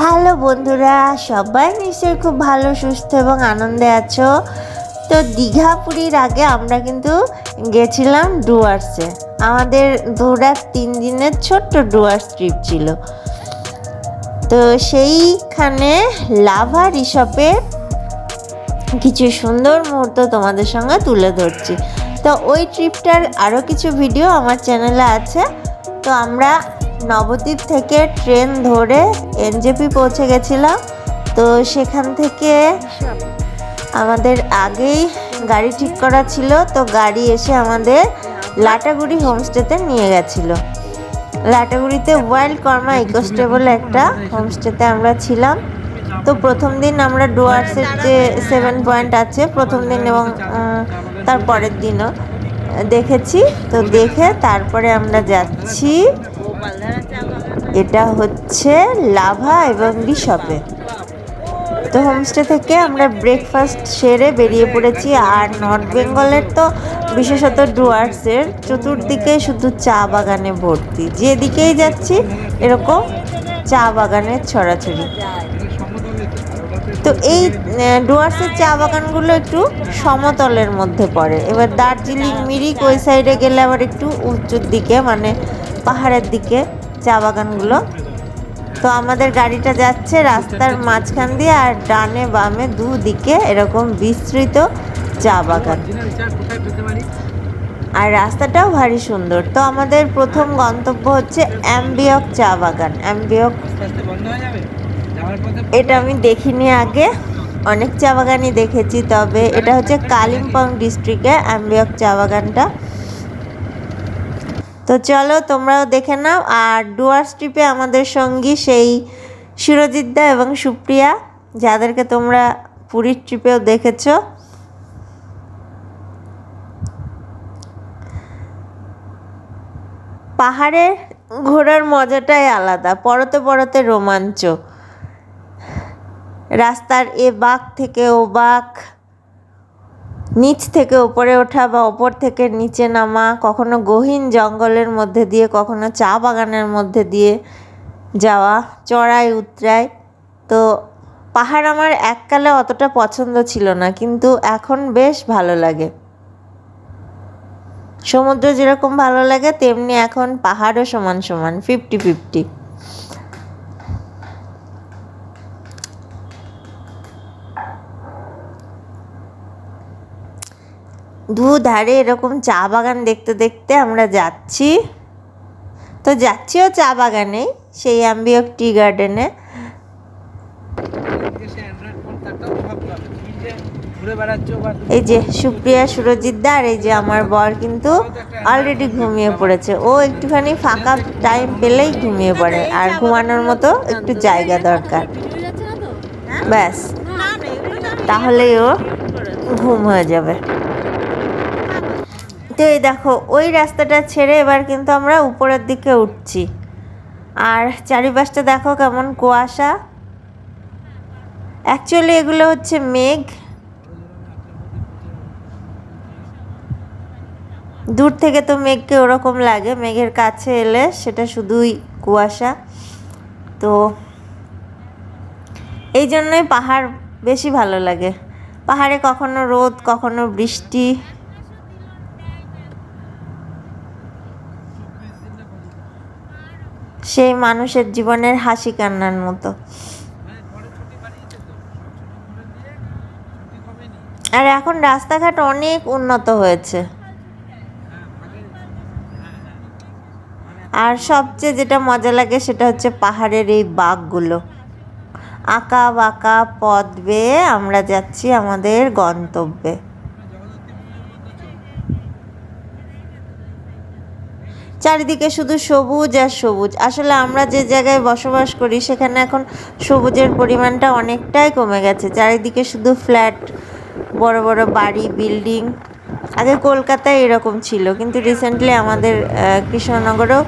Hello বন্ধুরা, সবাই নিশ্চয়ই খুব ভালো, সুস্থ এবং আনন্দে আছো। তো দীঘা পুরীর আগে আমরা কিন্তু গেছিলাম ডুয়ার্সে। আমাদের দু রাত তিন দিনের ছোট্ট ডুয়ার্স ট্রিপ ছিল। তো সেইখানে লাভা রিসপে কিছু সুন্দর মুহূর্ত তোমাদের সঙ্গে তুলে ধরছি। তো ওই ট্রিপটার আরও কিছু ভিডিও আমার চ্যানেলে আছে। তো আমরা নবদ্বীপ থেকে ট্রেন ধরে এনজেপি পৌঁছে গেছিলাম তো সেখান থেকে আমাদের আগেই গাড়ি ঠিক করা ছিল। তো গাড়ি এসে আমাদের লাটাগুড়ি হোমস্টেতে নিয়ে গেছিল। লাটাগুড়িতে ওয়াইল্ড কর্মা ইকোস্টে বলে একটা হোমস্টেতে আমরা ছিলাম। তো প্রথম দিন আমরা ডুয়ার্সের যে সেভেন পয়েন্ট আছে, প্রথম দিন এবং তার পরের দিনও দেখেছি। তো দেখে তারপরে আমরা যাচ্ছি। এটা হচ্ছে লাভা এবং বিশপে। তো হোমস্টে থেকে আমরা ব্রেকফাস্ট সেরে বেরিয়ে পড়েছি, আর নর্থ বেঙ্গলের তো বিশেষত ডুয়ার্সের চতুর্দিকে শুধু চা বাগানে ভর্তি। যেদিকেই যাচ্ছি, এরকম চা বাগানের ছড়াছড়ি। তো এই ডুয়ার্সের চা বাগানগুলো একটু সমতলের মধ্যে পড়ে। এবার দার্জিলিং, মিরিক ওই সাইডে গেলে আবার একটু উঁচুর দিকে মানে পাহাড়ের দিকে চা বাগানগুলো। তো আমাদের গাড়িটা যাচ্ছে রাস্তার মাঝখান দিয়ে আর ডানে বামে দুদিকে এরকম বিস্তৃত চা বাগান। আর রাস্তাটাও ভারী সুন্দর। তো আমাদের প্রথম গন্তব্য হচ্ছে অ্যাম্বিয়ক চা বাগান। অ্যাম্বিয়ক এটা আমি দেখিনি আগে। অনেক চা বাগানই দেখেছি, তবে এটা হচ্ছে কালিম্পং ডিস্ট্রিক্টে অ্যাম্বিয়ক চা বাগানটা। তো চলো তোমরাও দেখে নাও, আর ডুয়ার্স ট্রিপে আমাদের সঙ্গী সেই সুরজিৎদা এবং সুপ্রিয়া, যাদেরকে তোমরা পুরীর ট্রিপেও দেখেছ। পাহাড়ে ঘোরার মজাটাই আলাদা, পরতে পরতে রোমাঞ্চ রাস্তার এ বাঁক থেকে ও বাঁক, নিচ থেকে ওপরে ওঠা বা ওপর থেকে নিচে নামা, কখনো গহীন জঙ্গলের মধ্যে দিয়ে, কখনো চা বাগানের মধ্যে দিয়ে যাওয়া, চড়াই, উতরাই। তো পাহাড় আমার এককালে অতটা পছন্দ ছিল না, কিন্তু এখন বেশ ভালো লাগে। সমুদ্র যেরকম ভালো লাগে, তেমনি এখন পাহাড়ও সমান সমান ফিফটি ফিফটি দু ধারে এরকম চা বাগান দেখতে দেখতে আমরা যাচ্ছি। তো যাচ্ছিও চা বাগানেই সেই অ্যাম্বিয়ক টি গার্ডেনে এই যে সুপ্রিয়া সুরজিৎদা আর এই যে আমার বর কিন্তু অলরেডি ঘুমিয়ে পড়েছে। ও একটুখানি ফাঁকা টাইম পেলেই ঘুমিয়ে পড়ে। আর ঘুমানোর মতো একটু জায়গা দরকার। ব্যাস। তাহলেই ও ঘুম হয়ে যাবে। তো এই দেখো, ওই রাস্তাটা ছেড়ে এবার কিন্তু আমরা উপরের দিকে উঠছি। আর চারিপাশটা দেখো কেমন কুয়াশা। অ্যাকচুয়ালি এগুলো হচ্ছে মেঘ। দূর থেকে তো মেঘকে ওরকম লাগে, মেঘের কাছে এলে সেটা শুধুই কুয়াশা। তো এই জন্যই পাহাড় বেশি ভালো লাগে। পাহাড়ে কখনো রোদ, কখনো বৃষ্টি। সেই মানুষের জীবনের হাসি কান্নার মতো। আর এখন রাস্তাঘাট অনেক উন্নত হয়েছে। আর সবচেয়ে যেটা মজা লাগে সেটা হচ্ছে পাহাড়ের এই বাঘগুলো। আঁকা বাঁকা পথ বেয়ে আমরা যাচ্ছি আমাদের গন্তব্যে। চারিদিকে শুধু সবুজ আর সবুজ। আসলে আমরা যে জায়গায় বসবাস করি, সেখানে এখন সবুজের পরিমাণটা অনেকটাই কমে গেছে। চারিদিকে শুধু ফ্ল্যাট, বড় বড় বাড়ি, বিল্ডিং। আগে কলকাতায় এরকম ছিল, কিন্তু রিসেন্টলি আমাদের কৃষ্ণনগরেও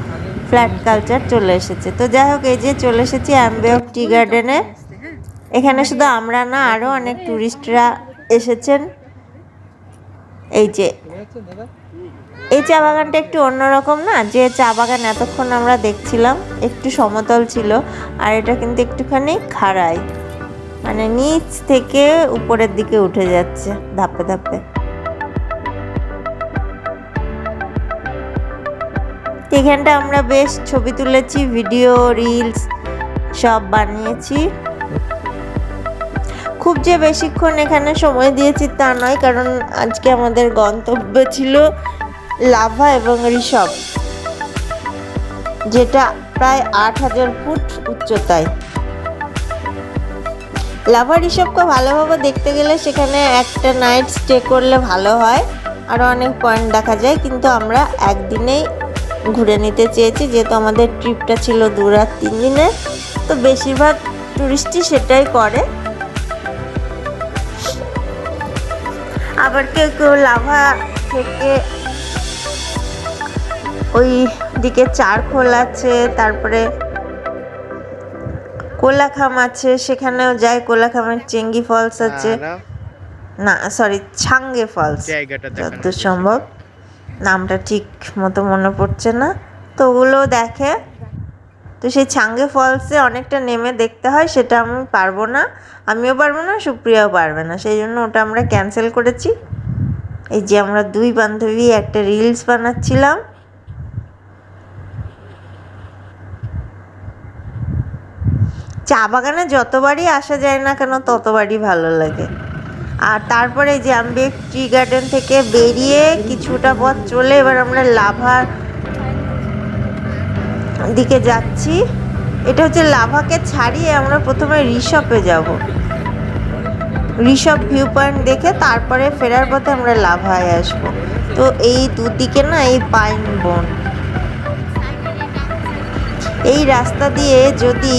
ফ্ল্যাট কালচার চলে এসেছে। তো যাই হোক, এই যে চলে এসেছি অ্যাম্বেয়ক টি গার্ডেনে এখানে শুধু আমরা না আরও অনেক ট্যুরিস্টরা এসেছেন। এই যে এই চা বাগানটা একটু অন্যরকম না? যে চা বাগান এতক্ষণ আমরা দেখছিলাম, একটু সমতল ছিল, আর এটা কিন্তু একটুখানি খাড়াই। মানে নিচ থেকে উপরের দিকে উঠে যাচ্ছে, ধাপে ধাপে। এখানটা আমরা বেশ ছবি তুলেছি, ভিডিও, রিলস সব বানিয়েছি। খুব যে বেশিক্ষণ এখানে সময় দিয়েছি তা নয়, কারণ আজকে আমাদের গন্তব্য ছিল লাভা এবং ঋষভ, যেটা প্রায় আট হাজার ফুট উচ্চতায়। লাভা ঋষভকে ভালোভাবে দেখতে গেলে সেখানে একটা নাইট স্টে করলে ভালো হয়। আরও অনেক পয়েন্ট দেখা যায়, কিন্তু আমরা একদিনেই ঘুরে নিতে চেয়েছি, যেহেতু আমাদের ট্রিপটা ছিল দু রাত তিন দিনের তো বেশিরভাগ টুরিস্টই সেটাই করে। আবার কেউ কেউ লাভা থেকে ওই দিকে চারখোল আছে তারপরে কোলাখাম আছে সেখানেও যায় কোলাখামের চেঙ্গি ফলস আছে। না, সরি ছাঙ্গে ফলস। যত সম্ভব। নামটা ঠিক মতো মনে পড়ছে না। তো ওগুলোও দেখে তো সেই ছাঙ্গে ফলসে অনেকটা নেমে দেখতে হয় সেটা আমি পারব না। আমিও পারব না সুপ্রিয়াও পারবে না। সেই জন্য ওটা আমরা ক্যান্সেল করেছি। এই যে আমরা দুই বান্ধবী একটা রিলস বানাচ্ছিলাম। চা বাগানে যতবারই আসা যায় না কেন ততবারই ভালো লাগে। আর তারপরে যে আমি টি গার্ডেন থেকে বেরিয়ে কিছুটা পথ চলে এবার আমরা লাভার দিকে যাচ্ছি। এটা হচ্ছে লাভাকে ছাড়িয়ে আমরা প্রথমে ঋষভে যাব। ঋষভ ভিউ পয়েন্ট দেখে তারপরে ফেরার পথে আমরা লাভায় আসব। তো এই দুদিকে না এই পাইন বন। এই রাস্তা দিয়ে যদি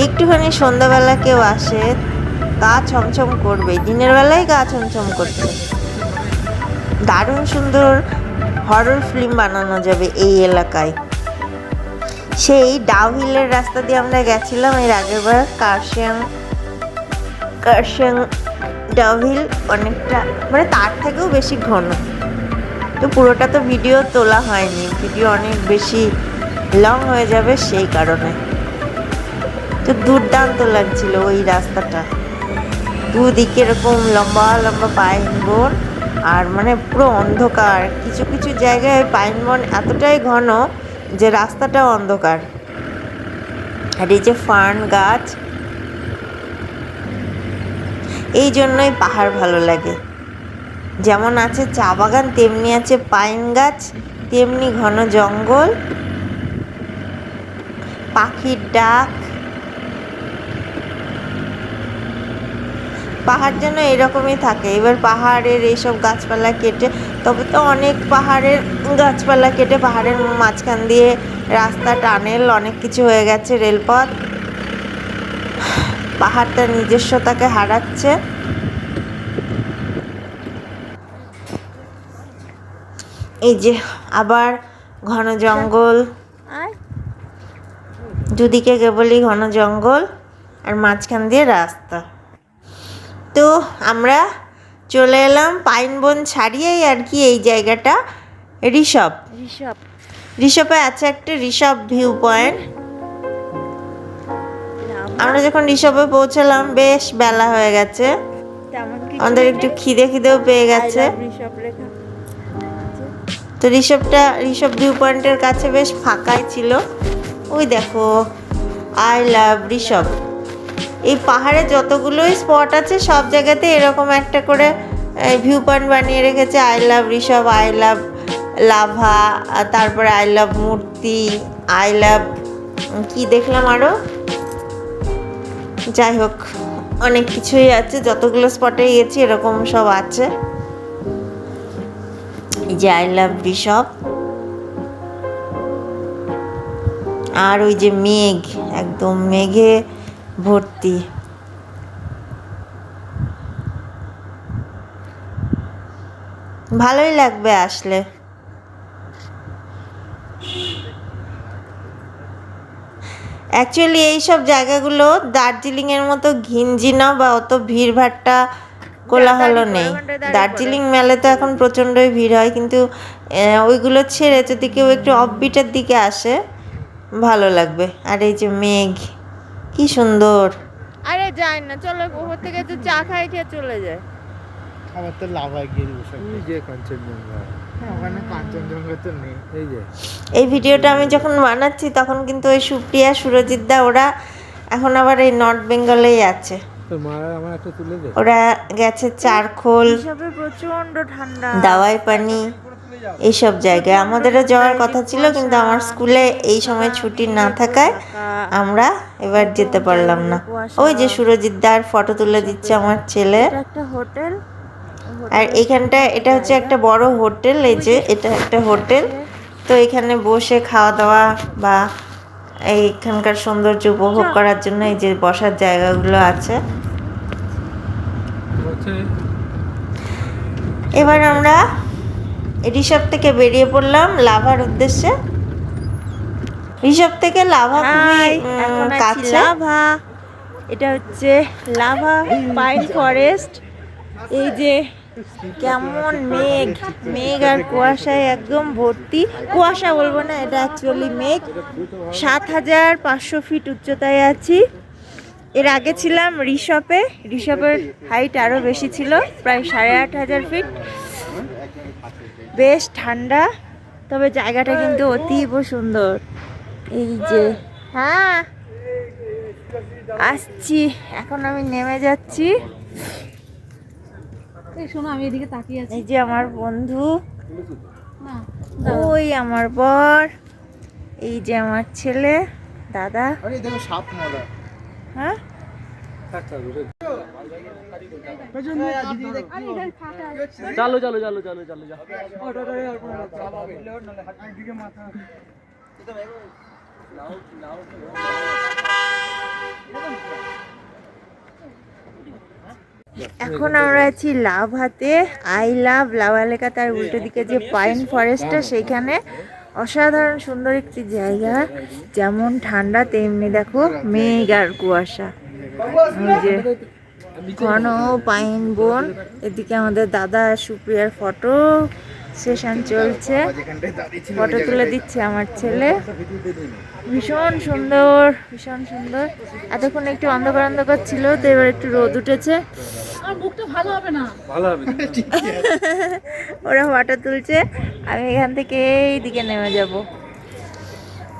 একটুখানি সন্ধ্যাবেলা কেউ আসে, গা ছমছম করবে, দিনের বেলায় গা ছমছম করছে দারুণ সুন্দর হরর ফিল্ম বানানো যাবে এই এলাকায়। সেই ডাউহিলের রাস্তা দিয়ে আমরা গেছিলাম, এর আগের বার কার্শিয়াং কার্শিয়াং ডাউহিল অনেকটা মানে তার থেকেও বেশি ঘন। তো পুরোটা তো ভিডিও তোলা হয়নি ভিডিও অনেক বেশি লং হয়ে যাবে সেই কারণে। তো দুর্দান্ত লাগছিল ওই রাস্তাটা। দুদিকে এরকম লম্বা লম্বা পাইন বন আর মানে পুরো অন্ধকার। কিছু কিছু জায়গায় পাইন বন এতটাই ঘন যে রাস্তাটাও অন্ধকার। আর এই যে ফার্ন গাছ, এই জন্যই পাহাড় ভালো লাগে। যেমন আছে চা বাগান, তেমনি আছে পাইন গাছ, তেমনি ঘন জঙ্গল, পাখির ডাক পাহাড় যেন এরকমই থাকে। এবার পাহাড়ের এইসব গাছপালা কেটে তবে তো অনেক পাহাড়ের গাছপালা কেটে পাহাড়ের মাঝখান দিয়ে রাস্তা টানেল অনেক কিছু হয়ে গেছে রেলপথ। পাহাড়টার নিজস্বতাকে হারাচ্ছে। এই যে আবার ঘন জঙ্গল। দুদিকে কেবলই ঘন জঙ্গল আর মাঝখান দিয়ে রাস্তা। তো আমরা চলে এলাম পাইন বন ছাড়িয়েই আর কি এই জায়গাটা ঋষভ। ঋষভ। ঋষভে আছে একটা ঋষভ ভিউ পয়েন্ট আমরা যখন ঋষভে পৌঁছালাম বেশ বেলা হয়ে গেছে। আমাদের একটু খিদে খিদেও পেয়ে গেছে। তো ঋষভটা ঋষভ ভিউ পয়েন্টের কাছে বেশ ফাঁকাই ছিল। ওই দেখো আই লাভ ঋষভ। এই পাহাড়ে যতগুলোই স্পট আছে, সব জায়গাতে এরকম একটা করে ভিউ পয়েন্ট বানিয়ে রেখেছে। I love Rishabh I love Lava তারপরে I love Murti I love কি দেখলাম আরও যাই হোক, অনেক কিছুই আছে, যতগুলো স্পটে গেছি, এরকম সব আছে। যে আই লাভ ঋষভ। আর ওই যে মেঘ, একদম মেঘে ভর্তি। ভালোই লাগবে আসলে। অ্যাকচুয়ালি এইসব জায়গাগুলো দার্জিলিংয়ের মতো ঘিঞ্জি না বা অত ভিড়ভাট্টা কোলাহল নেই। দার্জিলিং মেলে তো এখন প্রচণ্ডই ভিড় হয় কিন্তু ওইগুলো ছেড়ে যদি কেউ একটু অফবিটের দিকে আসে ভালো লাগবে। আর এই যে মেঘ। কি সুন্দর। আরে যাই না চলো ওপর থেকে একটু চা খাই খেয়ে চলে যায় আবার তো লাভায় গিয়ে বসে ওই যে কাঞ্চনজঙ্ঘা। ওখানে কাঞ্চনজঙ্ঘা তো নেই। এই যে। এই ভিডিওটা আমি যখন বানাচ্ছি তখন কিন্তু ওই সুপ্রিয়া সুরজিৎ দা ওরা এখন আবার এই নর্থ বেঙ্গলেই আছে। তো মা আমার একটা তুলে দে। ওরা গেছে চারখোল প্রচণ্ড ঠান্ডা। দাওয়াই পানি। এইসব জায়গায়। আমাদেরও যাওয়ার কথা ছিল কিন্তু আমার স্কুলে এই সময় ছুটি না থাকায় আমরা এবার যেতে পারলাম না। ওই যে সুরজিৎ দার ফটো তুলে দিচ্ছে আমার ছেলে। একটা হোটেল। আর এখানটা এটা হচ্ছে একটা বড় হোটেল এই যে এটা একটা হোটেল। তো এখানে বসে খাওয়া দাওয়া বা এইখানকার সৌন্দর্য উপভোগ করার জন্য এই যে বসার জায়গাগুলো আছে। এবার আমরা রিসব থেকে বেরিয়ে পড়লাম লাভার উদ্দেশ্যে। রিসব থেকে লাভা কাছে। লাভা। এটা হচ্ছে লাভা পাইন ফরেস্ট। এই যে কেমন মেঘ মেঘ আর কুয়াশায় একদম ভর্তি। কুয়াশা বলব না এটা অ্যাকচুয়ালি মেঘ। সাত হাজার পাঁচশো ফিট উচ্চতায় আছি। এর আগে ছিলাম ঋষপে ঋষপের হাইট আরও বেশি ছিল প্রায় সাড়ে আট হাজার ফিট বেশ ঠান্ডা তবে জায়গাটা কিন্তু অতীব সুন্দর। এই যে হ্যাঁ আসছি এখন আমি নেমে যাচ্ছি। এই শোনো আমি এদিকে তাকিয়ে আছি। এই যে আমার বন্ধু। না ওই আমার বর এই যে আমার ছেলে দাদা। আরে দেখো সাপ হ্যাঁ? চালো চালো চালো চালো চালো এখন আমরা আছি লাভ হাতে, আই লাভ লাভালেখা তার উল্টো দিকে যে পাইন ফরেস্টটা সেইখানে অসাধারণ সুন্দর একটি জায়গা। যেমন ঠান্ডা, তেমনি দেখো মেঘ আর কুয়াশা। ঘন পাইন বন। এদিকে আমাদের দাদা সুপ্রিয়ার ফটো সেশন চলছে। ফটো তুলে দিচ্ছে আমার ছেলে। ভীষণ সুন্দর ভীষণ সুন্দর। এতক্ষণ একটু অন্ধকার অন্ধকার ছিল তো এবার একটু রোদ উঠেছে। আমার মুখটা ভালো হবে না। ভালো হবে। ওরা ফটো তুলছে। আমি এখান থেকে এই দিকে নেমে যাব।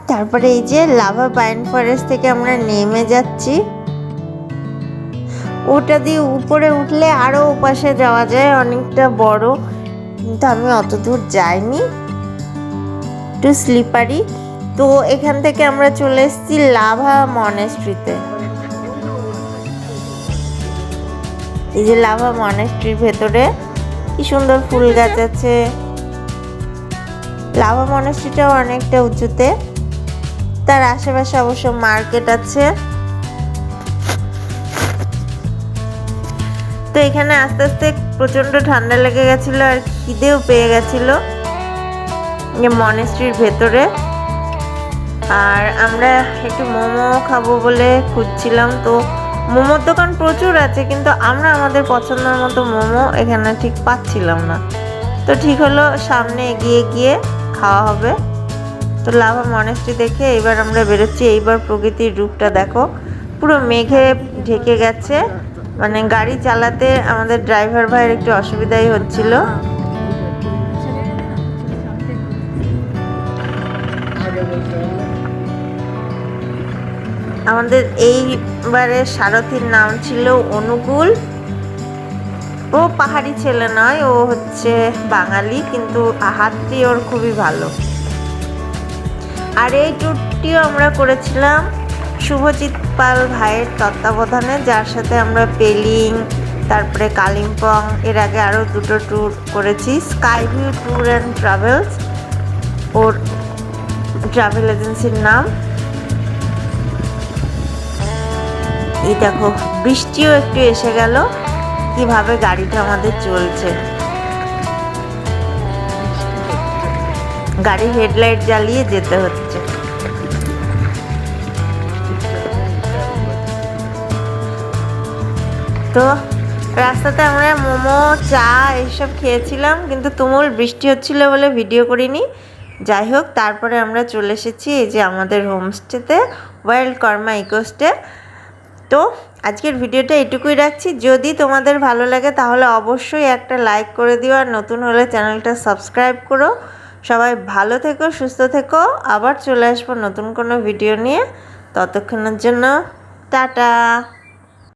তারপরে এই যে লাভা পাইন ফরেস্ট থেকে আমরা নেমে যাচ্ছি। ওটা দিয়ে উপরে উঠলে আরও ওপাশে যাওয়া যায়, অনেকটা বড়। কিন্তু আমি অত দূর যাইনি। একটু স্লিপারি তো এখান থেকে আমরা চলে এসেছি লাভা মনেস্ট্রিতে এই যে লাভা মনেস্ট্রির ভেতরে, কি সুন্দর ফুল গাছ আছে। লাভা মনেস্ট্রিটাও অনেকটা উঁচুতে। তার আশেপাশে অবশ্য মার্কেট আছে। তো এখানে আস্তে আস্তে প্রচণ্ড ঠান্ডা লেগে গেছিল আর খিদেও পেয়ে গেছিল মনেস্ট্রির ভেতরে। আর আমরা একটু মোমো খাব বলে খুঁজছিলাম। তো মোমোর দোকান প্রচুর আছে, কিন্তু আমরা আমাদের পছন্দের মতো মোমো এখানে ঠিক পাচ্ছিলাম না। তো ঠিক হলো, সামনে এগিয়ে গিয়ে খাওয়া হবে। তো লাভা মনেস্ট্রি দেখে এবার আমরা বেরোচ্ছি। এইবার প্রকৃতির রূপটা দেখো। পুরো মেঘে ঢেকে গেছে। মানে গাড়ি চালাতে আমাদের ড্রাইভার ভাইয়ের একটু অসুবিধাই হচ্ছিল। আমাদের এইবারে সারথীর নাম ছিল অনুকূল। ও পাহাড়ি ছেলে নয়, ও হচ্ছে বাঙালি, কিন্তু হাতটি ওর খুবই ভালো। আর এই ট্যুরটিও আমরা করেছিলাম শুভজিৎ পাল ভাইয়ের তত্ত্বাবধানে, যার সাথে আমরা পেলিং, তারপরে কালিম্পং, এর আগে আরও দুটো ট্যুর করেছি। Sky View Tour and Travels or travel এজেন্সির নাম। এই দেখো, বৃষ্টিও একটু এসে গেল। কীভাবে গাড়িটা আমাদের চলছে। গাড়ি হেডলাইট জ্বালিয়ে যেতে হচ্ছে। তো রাস্তাতে আমরা মোমো, চা এইসব খেয়েছিলাম, কিন্তু তুমুল বৃষ্টি হচ্ছিল বলে ভিডিও করিনি। যাই হোক, তারপরে আমরা চলে এসেছি এই যে আমাদের হোমস্টেতে, ওয়াইল্ড কর্মা ইকোস্টে। তো আজকের ভিডিওটা এটুকুই রাখছি। যদি তোমাদের ভালো লাগে, তাহলে অবশ্যই একটা লাইক করে দিও, আর নতুন হলে চ্যানেলটা সাবস্ক্রাইব করো। সবাই ভালো থেকো, সুস্থ থেকো। আবার চলে আসব নতুন কোনো ভিডিও নিয়ে। ততক্ষণের জন্য, টাটা!